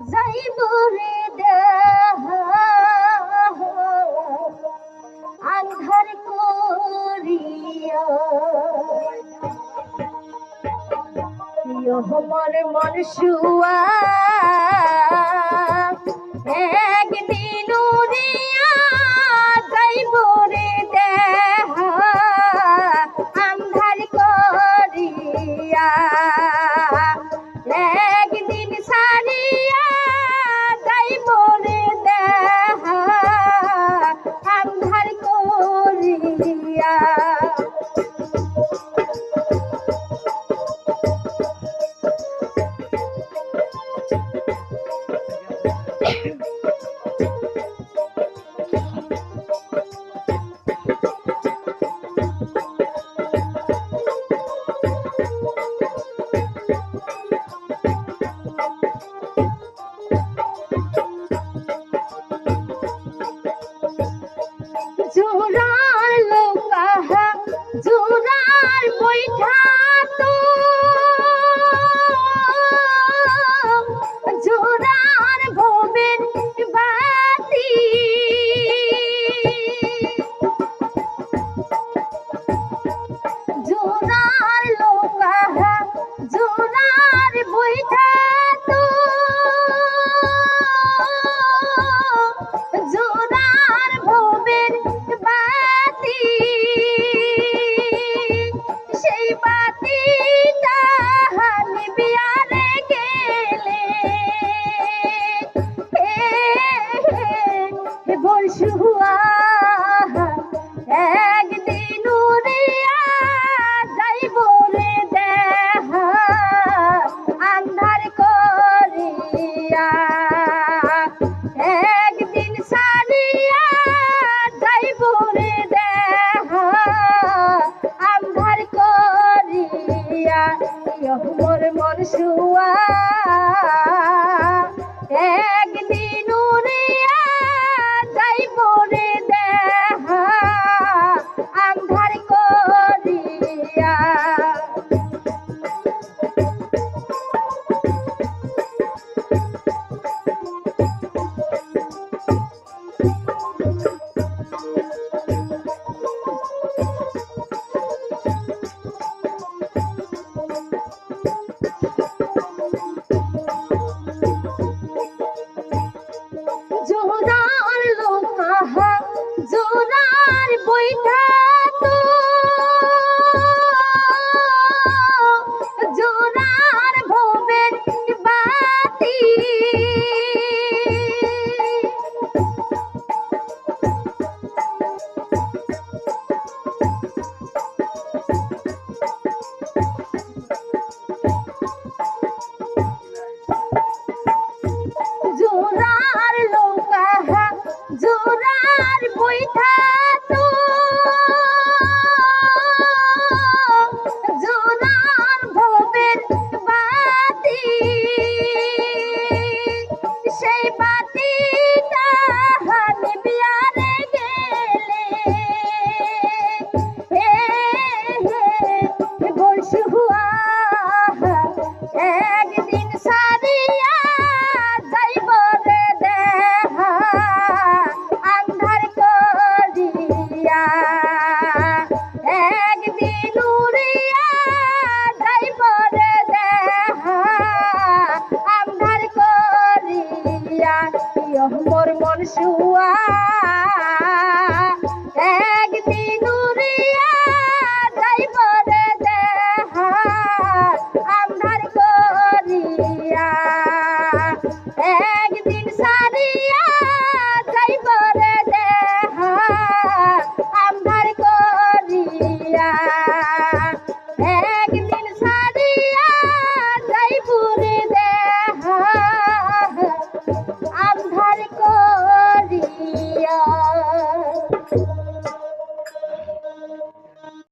যাইব রে আন্ধার করিয়া। মর মন শুয়া একদিন উড়িয়া যাইব রে দেহা আন্ধার করিয়া। আমার বইটা দিয়া মোর মন শুয়া। একদিন যাইব রে শুয়া। একদিন উড়িয়া যাইব রে দেহা আমধার করিয়া। একদিন সারিয়া